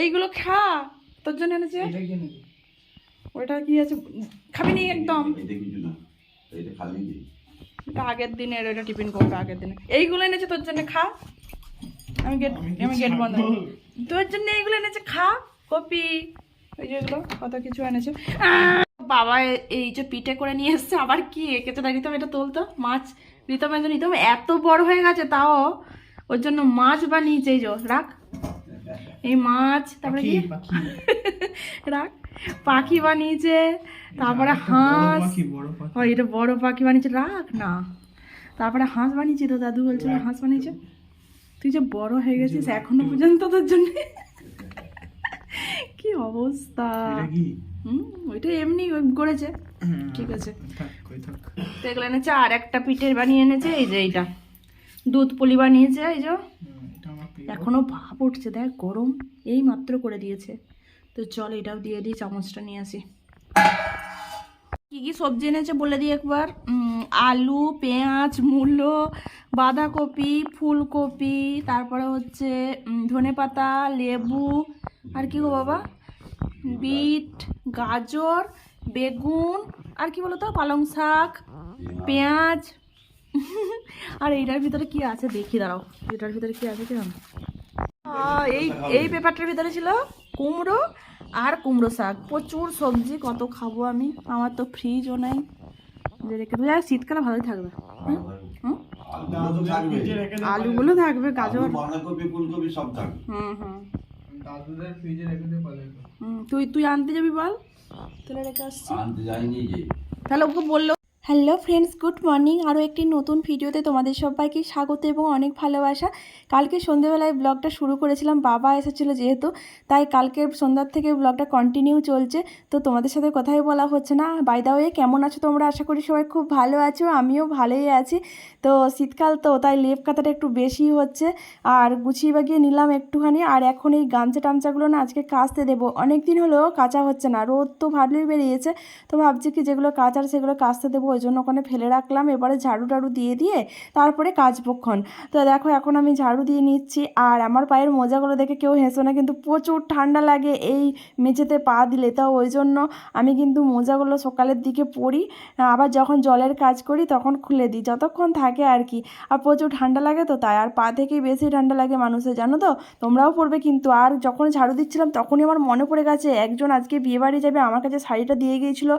এইগুলো খা তোর জন্য এনেছে? এটা কি ওটা কি আছে? খাবি নি একদম। এটা আগের দিনের ওটা টিফিন করবে আগের দিনে। এইগুলো এনেছে তোর জন্য খা। আমি গেট আমি গেট বন্ধ। তোর জন্য এইগুলো এনেছে খা। কপি ওই যেগুলো কত কিছু এনেছে। বাবা এই যে পিঠে করে নিয়ে এসছে আবার কি? এঁকেছে না রিতম এটা তুলতো। মাছ রিতম একজন রিতম এত বড় হয়ে গেছে তাও ওর জন্য মাছ বানিয়েছে এই যে রাখ। এই মাছ তারপরে কি? রাখ। পাখি বানিয়েছে তারপরে হাঁস। পাখি বড় পাখি। ও এটা বড় পাখি বানিয়েছে রাখ না। তারপরে হাঁস বানিয়েছে তো দাদু বলছিল হাঁস বানিয়েছে। তুই যে বড় হয়ে গেছিস এখনও পর্যন্ত তোর জন্য। কি অবস্থা? হুম ওইটা এমনি করেছে। ঠিক আছে। তো এগুলো এনেছে আর একটা পিঠের বানিয়ে এনেছে এই যে এইটা। দুধ পুলি বানিয়েছে এই যে। হুম, এটা আমার প্রিয় এখনও ভাপ উঠছে দেখ গরম এই মাত্র করে দিয়েছে। তো চল এটাও দিয়ে দিই চামচটা নিয়ে আসি। কী কী সবজি এনেছে বলে দিই একবার? আলু পেঁয়াজ মূলো বাঁধাকপি ফুলকপি তারপরে হচ্ছে ধনে পাতা লেবু আর কি গো বাবা? বিট গাজর বেগুন আর কি বলো তো পালং শাক পেঁয়াজ। আর এইটার ভিতরে কি আছে? দেখি দাঁড়াও। এটার ভিতরে কি আছে কি এই এই পেপারটার ভিতরে ছিল কুমড়ো আর কুমড়ো শাক। প্রচুর সবজি কত খাব আমি? আমার তো ফ্রিজও নাই। যে রেখে দেবো। শীতকালে ভালোই থাকবে? আলুগুলো থাকবে গাজর। আলু, বাঁধাকপি ফুলকপি সব থাকবে। হুম হুম। দাদুদের ফ্রিজে রেখে দে পালে হুম, তুই তুই আনতে যাবি বল? তুলে রেখে আসছি। তাহলে ওকে বলল হ্যালো ফ্রেন্ডস গুড মর্নিং আরও একটি নতুন ভিডিওতে তোমাদের সবাইকে স্বাগত এবং অনেক ভালোবাসা। কালকে সন্ধ্যেবেলায় ব্লগটা শুরু করেছিলাম, বাবা এসেছিল যেহেতু, তাই কালকে সন্ধ্যার থেকে ব্লগটা কন্টিনিউ চলছে। তো তোমাদের সাথে কথাই বলা হচ্ছে না। বাই দা ওয়ে কেমন আছো তোমরা? আশা করি সবাই খুব ভালো আছো, আমিও ভালোই আছি। তো শীতকাল তো, তাই লেপ কাতাটা একটু বেশি হচ্ছে। আর গুছিয়ে বাগিয়ে নিলাম একটুখানি। আর এখন এই গামছা টামচাগুলো না আজকে কাচতে দেবো। অনেক দিন হলেও কাঁচা হচ্ছে না, রোদ তো ভালোই বেরিয়েছে। তো ভাবছি কি যেগুলো কাচার সেগুলো কাচতে দেবো ওই জন্য ওখানে ফেলে রাখলাম। এবারে ঝাড়ু টাড়ু দিয়ে দিয়ে তারপরে কাচবক্ষণ। তো দেখো, এখন আমি ঝাড়ু দিয়ে নিচ্ছি। আর আমার পায়ের মোজাগুলো দেখে কেউ হেসো না, কিন্তু প্রচুর ঠান্ডা লাগে এই মেঝেতে পা দিলে। তো ওই জন্য আমি কিন্তু মোজাগুলো সকালের দিকে পরি, আবার যখন জলের কাজ করি তখন খুলে দিই, যতক্ষণ থাকে আর কি। আর প্রচুর ঠান্ডা লাগে তো তাই। আর পা থেকেই বেশি ঠান্ডা লাগে মানুষের, জানো তো? তোমরাও পড়বে কিন্তু। আর যখন ঝাড়ু দিচ্ছিলাম তখনই আমার মনে পড়ে গেছে, একজন আজকে বিয়েবাড়ি যাবে, আমার কাছে শাড়িটা দিয়ে গিয়েছিল।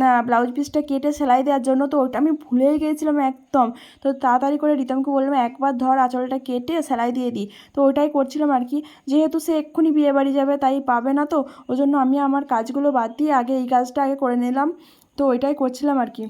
না, ব্লাউজ পিসটা কেটে সেলাই দেওয়ার জন্য তো ওটা আমি ভুলেই গিয়েছিলাম একদম। তো তাড়াতাড়ি করে রিতমকে বললাম, একবার ধর আঁচলটা কেটে সেলাই দিয়ে দিই তো ওটাই করছিলাম আর কি। যেহেতু সে এক্ষুনি বিয়ে বাড়ি যাবে, তাই পাবে না তো ওই জন্য আমি আমার কাজগুলো বাদ দিয়ে আগে এই কাজটা আগে করে নিলাম। তো ওইটাই করছিলাম আর কি।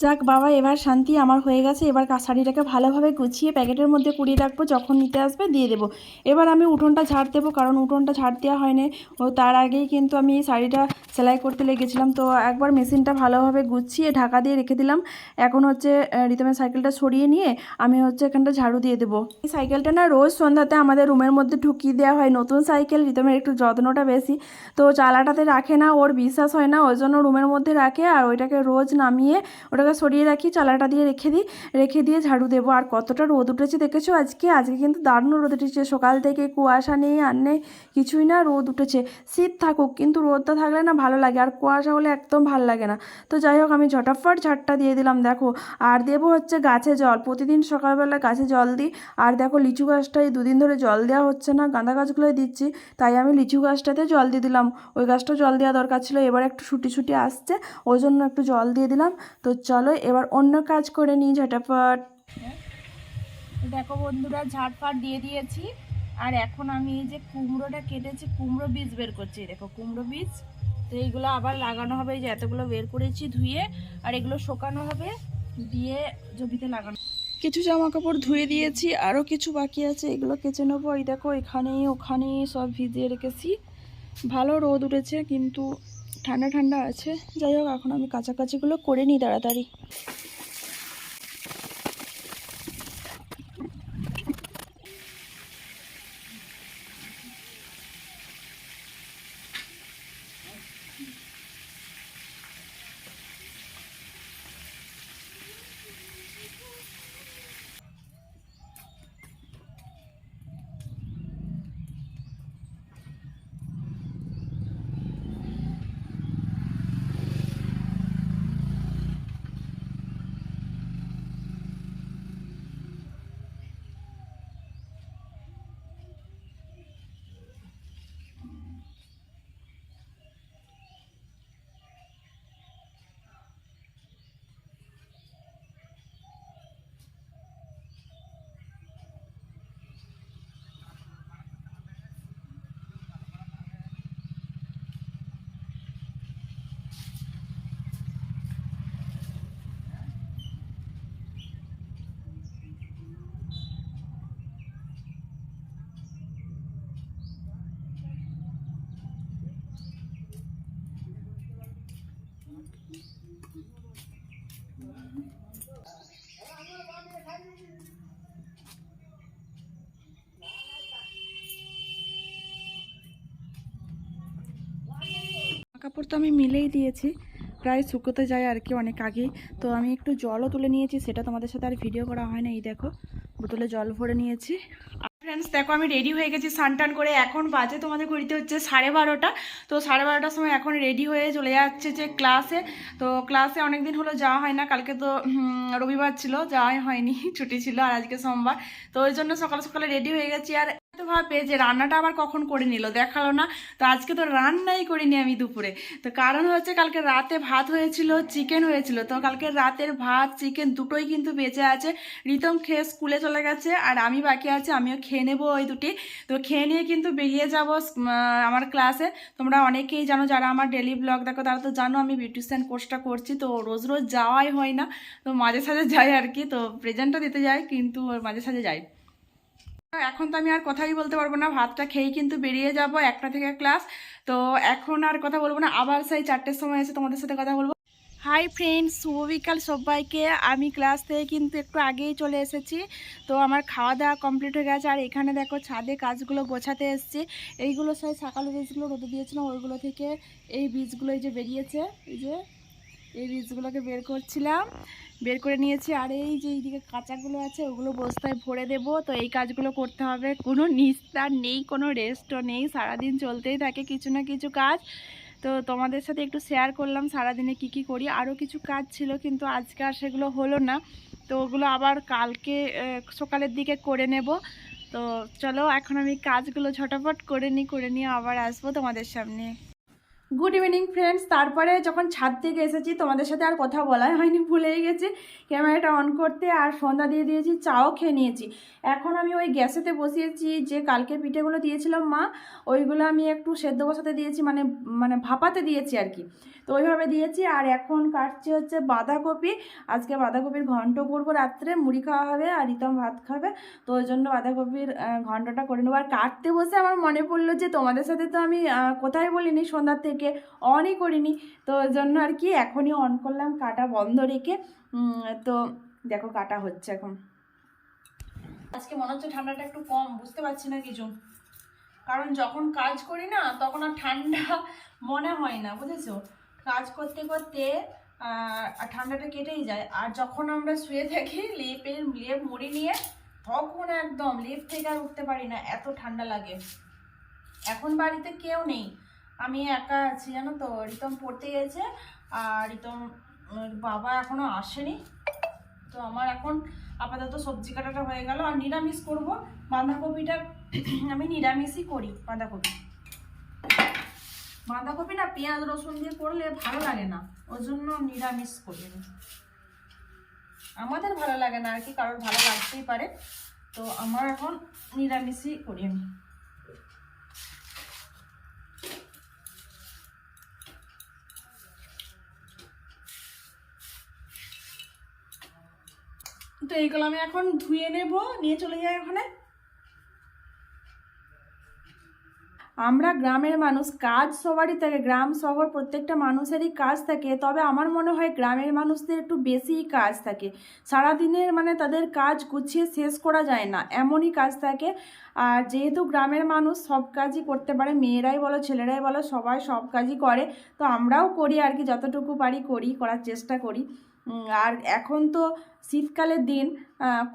যাক বাবা, এবার শান্তি আমার হয়ে গেছে। এবার শাড়িটাকে ভালোভাবে গুছিয়ে প্যাকেটের মধ্যে কুড়িয়ে রাখব, যখন নিতে আসবে দিয়ে দেবো। এবার আমি উঠোনটা ঝাড় দেবো, কারণ উঠোনটা ঝাড় দেওয়া হয়নি। ও তার আগেই কিন্তু আমি এই শাড়িটা সেলাই করতে লেগেছিলাম। তো একবার মেশিনটা ভালোভাবে গুছিয়ে ঢাকা দিয়ে রেখে দিলাম। এখন হচ্ছে রিতমের সাইকেলটা সরিয়ে নিয়ে আমি হচ্ছে এখানটা ঝাড়ু দিয়ে দেবো। এই সাইকেলটা না রোজ সন্ধ্যাতে আমাদের রুমের মধ্যে ঢুকিয়ে দেওয়া হয়। নতুন সাইকেল, রিতমের একটু যত্নটা বেশি। তো চালাটাতে রাখে না, ওর বিশ্বাস হয় না ওই জন্য রুমের মধ্যে রাখে আর ওইটাকে রোজ নামিয়ে ওটাকে সরিয়ে রাখি চালাটা দিয়ে রেখে দিই, রেখে দিয়ে ঝাড়ু দেবো। আর কতটা রোদ উঠেছে দেখেছ? আজকে আজকে কিন্তু দারুণ রোদ উঠেছে। সকাল থেকে কুয়াশা নেই, আর নেই কিছুই না, রোদ উঠেছে। শীত থাকুক, কিন্তু রোদটা থাকলে না ভালো লাগে, আর কুয়াশা হলে একদম ভালো লাগে না। তো যাই হোক, আমি ঝটাফট ঝাড়টা দিয়ে দিলাম, দেখো। আর দেবো হচ্ছে গাছে জল। প্রতিদিন সকালবেলা গাছে জল দিই। আর দেখো, লিচু গাছটাই দুদিন ধরে জল দেওয়া হচ্ছে না, গাঁদা গাছগুলোই দিচ্ছি। তাই আমি লিচু গাছটাতে জল দিয়ে দিলাম। ওই গাছটা জল দেওয়া দরকার ছিল, এবার একটু ছুটি ছুটি আসছে, ওই জন্য একটু জল দিয়ে দিলাম। তো চলো এবার অন্য কাজ করে নিই ঝটাফট দেখো বন্ধুরা ঝাড়ফাট দিয়ে দিয়েছি। আর এখন আমি এই যে কুমড়োটা কেটেছি, কুমড়ো বীজ বের করছি। দেখো, কুমড়ো বীজ। তো এইগুলো আবার লাগানো হবে, এই যে এতগুলো বের করেছি ধুয়ে। আর এগুলো শোকানো হবে, দিয়ে জমিতে লাগানো কিছু জামা কাপড় ধুয়ে দিয়েছি আরও কিছু বাকি আছে, এগুলো কেচে নেব। এই দেখো এখানে ওখানে সব ভিজিয়ে রেখেছি। ভালো রোদ উঠেছে, কিন্তু ঠান্ডা ঠান্ডা আছে। যাই হোক এখন আমি কাছাকাছিগুলো করে নিই তাড়াতাড়ি। কাপড় তো আমি মিলেই দিয়েছি। প্রায় শুকোতে যায় আর কি অনেক আগেই। তো আমি একটু জলও তুলে নিয়েছি, সেটা তোমাদের সাথে আর ভিডিও করা হয় না, এই দেখো। বোতলে জল ভরে নিয়েছি। ফ্রেন্ডস দেখো আমি রেডি হয়ে গেছি স্নান করে। এখন বাজে, তোমাদের ঘড়িতে হচ্ছে সাড়ে বারোটা। তো সাড়ে বারোটার সময় এখন রেডি হয়ে চলে যাচ্ছে যে ক্লাসে তো ক্লাসে অনেক দিন হলো যাওয়া হয় না, কালকে তো রবিবার ছিল, যাওয়াই হয়নি, ছুটি ছিল আর আজকে সোমবার। তো ওই জন্য সকাল সকালে রেডি হয়ে গেছি। আর ভাবে যে রান্নাটা আবার কখন করে নিল, দেখাল না। তো আজকে তো রান্নাই করিনি আমি দুপুরে। তো কারণ হচ্ছে কালকে রাতে ভাত হয়েছিল চিকেন হয়েছিল। তো কালকে রাতের ভাত চিকেন দুটোই কিন্তু বেঁচে আছে। রিতম খেয়ে স্কুলে চলে গেছে আর আমি বাকি আছে, আমিও খেয়ে নেব ওই দুটি। তো খেয়ে নিয়ে কিন্তু বেরিয়ে যাব আমার ক্লাসে তোমরা অনেকেই জানো, যারা আমার ডেলি ব্লগ দেখো, তারা তো জানো আমি বিউটিশিয়ান কোর্সটা করছি। তো রোজ রোজ যাওয়াই হয় না। তো মাঝে সাঝে যাই আর কি। তো প্রেজেন্টটা দিতে যাই, কিন্তু মাঝে সাঝে যাই। এখন তো আমি আর কথাই বলতে পারব না, ভাতটা খেয়েই কিন্তু বেরিয়ে যাব একটা থেকে ক্লাস তো এখন আর কথা বলব না, আবার সেই চারটের সময় এসে তোমাদের সাথে কথা বলব। হাই ফ্রেন্ডস শুভ বিকাল সবাইকে। আমি ক্লাস থেকে কিন্তু একটু আগেই চলে এসেছি। তো আমার খাওয়া দাওয়া কমপ্লিট হয়ে গেছে, আর এখানে দেখো ছাদে কাজগুলো গোছাতে এসেছি। এইগুলো সেই সকালে বীজগুলো রোদে দিয়েছিলাম, ওইগুলো থেকে এই বীজগুলো এই যে বেরিয়েছে, এই যে এই বীজগুলোকে বের করছিলাম। বের করে নিয়েছি। আর এই যে এইদিকে কাঁচাগুলো আছে, ওগুলো বস্তায় ভরে দেব। তো এই কাজগুলো করতে হবে। কোনো নিস্তার নেই, কোনো রেস্টও নেই। সারাদিন চলতেই থাকে কিছু না কিছু কাজ। তো তোমাদের সাথে একটু শেয়ার করলাম সারাদিনে কি কি করি। আরও কিছু কাজ ছিল, কিন্তু আজকে আর সেগুলো হলো না। তো ওগুলো আবার কালকে সকালের দিকে করে নেব। তো চলো, এখন আমি কাজগুলো ঝটাফট করে নিই, করে নিয়ে আবার আসব তোমাদের সামনে। গুড ইভিনিং ফ্রেন্ডস তারপরে যখন ছাদ থেকে এসেছি, তোমাদের সাথে আর কথা বলাই হয়নি, ভুলেই গেছি। ক্যামেরাটা অন করতে আর সন্ধ্যা দিয়ে দিয়েছি, চাও খেয়ে নিয়েছি। এখন আমি ওই গ্যাসেতে বসিয়েছি, যে কালকে পিঠেগুলো দিয়েছিলাম মা, ওইগুলো আমি একটু সেদ্ধ বসাতে দিয়েছি মানে মানে ভাপাতে দিয়েছি আর কি। তো ওইভাবে দিয়েছি। আর এখন কাটছি হচ্ছে বাঁধাকপি। আজকে বাঁধাকপির ঘন্ট করব রাত্রে, মুড়ি খাওয়া হবে আর রিতম ভাত খাবে। তো ওই জন্য বাঁধাকপির ঘন্টটা করে নেব। আর কাটতে বসে আমার মনে পড়ল যে তোমাদের সাথে তো আমি কোথায় বলিনি, সন্ধ্যার থেকে অনই করিনি। তো ওই জন্য আর কি এখনই অন করলাম, কাটা বন্ধ রেখে। তো দেখো কাটা হচ্ছে এখন। আজকে মনে হচ্ছে ঠান্ডাটা একটু কম, বুঝতে পারছি না কিছু কারণ যখন কাজ করি না, তখন আর ঠান্ডা মনে হয় না, বুঝেছ? কাজ করতে করতে ঠান্ডাটা কেটেই যায়। আর যখন আমরা শুয়ে থাকি লেপের লেপ মুড়ি নিয়ে, তখন একদম লেপ থেকে আর উঠতে পারি না, এত ঠান্ডা লাগে। এখন বাড়িতে কেউ নেই। আমি একা আছি, জানো তো? রিতম পড়তে গেছে, আর রিতম বাবা এখনও আসেনি। তো আমার এখন আপাতত সবজি কাটাটা হয়ে গেল। আর নিরামিষ করব। বাঁধাকপিটা, আমি নিরামিষই করি বাঁধাকপি। বাঁধাকপি না পেঁয়াজ, রসুন দিয়ে করলে ভালো লাগে না। ওই জন্য নিরামিষ করি আমাদের ভালো লাগে না আর কি, কারোর ভালো লাগতেই পারে। তো আমার এখন নিরামিষই করি আমি। তো এইগুলো আমি এখন ধুয়ে নেব, নিয়ে চলে যাই ওখানে। আমরা গ্রামের মানুষ, কাজ সবারই থাকে, গ্রাম, শহর প্রত্যেকটা মানুষেরই কাজ থাকে, তবে আমার মনে হয় গ্রামের মানুষদের একটু বেশিই কাজ থাকে। সারাদিনের মানে তাদের কাজ গুছিয়ে শেষ করা যায় না, এমনই কাজ থাকে। আর যেহেতু গ্রামের মানুষ, সব কাজই করতে পারে, মেয়েরাই বলো, ছেলেরাই বলো, সবাই সব কাজই করে, তো আমরাও করি আর কি, যতটুকু পারি করি, করার চেষ্টা করি। আর এখন তো শীতকালের দিন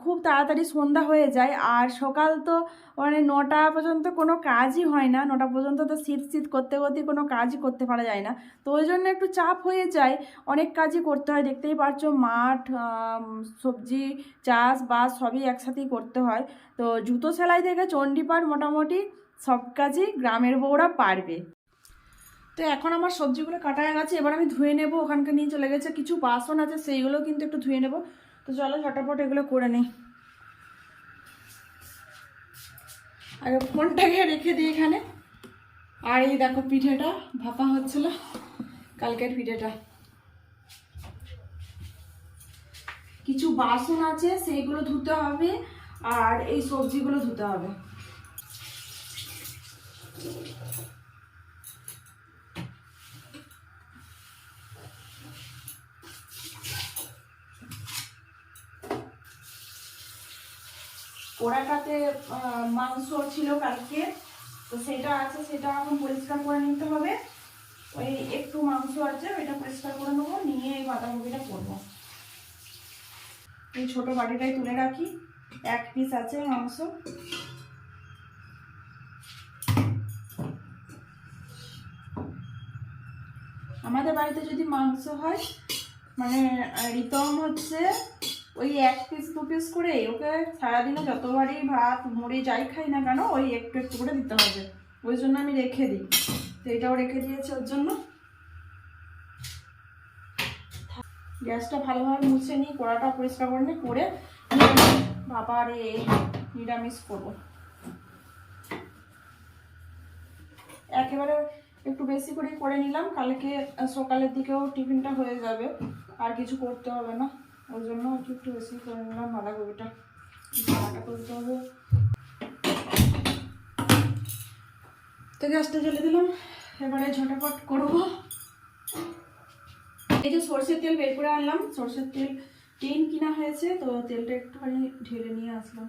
খুব তাড়াতাড়ি সন্ধ্যা হয়ে যায়, আর সকাল তো মানে নটা পর্যন্ত কোনো কাজই হয় না, নটা পর্যন্ত তো শীত শীত করতে করতে কোনো কাজই করতে পারা যায় না। তো ওই জন্য একটু চাপ হয়ে যায়, অনেক কাজই করতে হয়, দেখতেই পারছ মাঠ সবজি, চাষ, বাস সবই একসাথেই করতে হয়। তো জুতো সেলাই থেকে চণ্ডীপাঠ মোটামুটি সব কাজই গ্রামের বউরা পারবে। তো এখন আমার সবজিগুলো কাটা হয়ে গেছে, এবার আমি ধুয়ে নেব, ওখানকে নিয়ে চলে গেছে, কিছু বাসন আছে সেইগুলো কিন্তু একটু ধুয়ে নেব। তো চলো ঝটাপট এগুলো করে নিই। আর ফোনটাকে রেখে দিই এখানে। আর এই দেখো পিঠেটা, ভাপা হচ্ছিল কালকের পিঠেটা। কিছু বাসন আছে, সেইগুলো ধুতে হবে, আর এই সবজিগুলো ধুতে হবে। পোড়াটাতে মাংস ছিল কালকে। তো সেটা আছে, সেটা এখন পরিষ্কার করে নিতে হবে। ওই একটু মাংস আছে, ওইটা পরিষ্কার করে নেব, নিয়ে এই বাঁধাকপিটা করব। এই ছোটো বাটিটাই তুলে রাখি। এক পিস আছে মাংস। আমাদের বাড়িতে যদি মাংস হয় মানে রিতম হচ্ছে ওই এক পিস দু পিস করে ওকে সারাদিনে যতবারই ভাত মুড়ি যাই খাই না কেন, ওই একটু একটু করে দিতে হবে। ওই জন্য আমি রেখে দিই। তো এটাও রেখে দিয়েছি ওর জন্য। গ্যাসটা ভালোভাবে মুছে নিই কড়াটা পরিষ্কার করে নিই, করে বাবা নিরামিষ করব। একেবারে একটু বেশি করে করে নিলাম, কালকে সকালের দিকেও টিফিনটা হয়ে যাবে, আর কিছু করতে হবে না। ওই জন্য একটু একটু বেশি করে নিলাম বাঁধাকপিটা বাঁধাটা করতে হবে। তো গ্যাসটা জ্বেলে দিলাম, এবারে ঝটাপট করব। এই যে সর্ষের তেল বের করে আনলাম, সর্ষের তেল টিন কিনা হয়েছে, তো তেলটা একটুখানি ঢেলে নিয়ে আসলাম।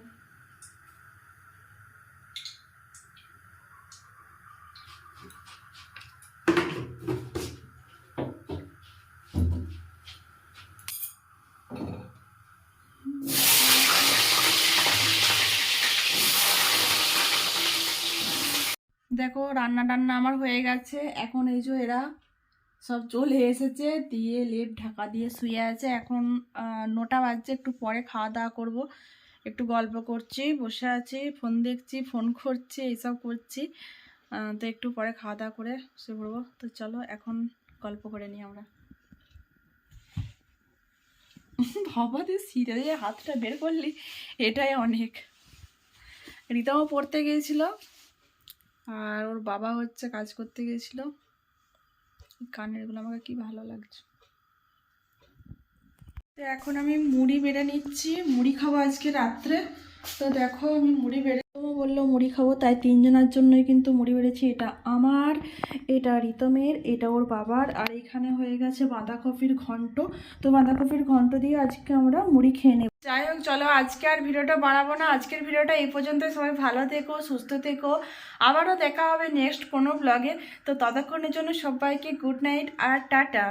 দেখো রান্না টান্না আমার হয়ে গেছে। এখন এই যে এরা সব চলে এসেছে, দিয়ে লেপ ঢাকা দিয়ে শুয়ে আছে। এখন নটা বাজছে, একটু পরে খাওয়া দাওয়া করব। একটু গল্প করছি, বসে আছি, ফোন দেখছি, ফোন করছি, এইসব করছি। তো একটু পরে খাওয়া দাওয়া করে শুয়ে পড়ব। তো চলো, এখন গল্প করে নিই আমরা। বাবা দিয়ে সিরে দিয়ে হাতটা বের করলি, এটাই অনেক। রিতাও পড়তে গিয়েছিল। আর ওর বাবা হচ্ছে কাজ করতে গেছিল। কানেরগুলো আমাকে কি ভালো লাগছে। তো এখন আমি মুড়ি বেড়ে নিচ্ছি। মুড়ি খাব আজকে রাত্রে। তো দেখো আমি মুড়ি বেড়ে বলল, মুড়ি খাব। তাই তিনজনের জন্যই কিন্তু মুড়ি বেড়েছি। এটা আমার, এটা রিতমের, এটা ওর বাবার। আর এখানে হয়ে গেছে বাঁধাকপির ঘন্ট। তো বাঁধাকপির ঘন্ট দিয়ে আজকে আমরা মুড়ি খেয়ে নেব। যাই হোক, চলো আজকে আর ভিডিওটা বাড়াবো না। আজকের ভিডিওটা এই পর্যন্ত সবাই ভালো থেকো, সুস্থ থেকো। আবারও দেখা হবে নেক্সট কোনো ব্লগে তো ততক্ষণের জন্য সবাইকে গুড নাইট আর টাটা।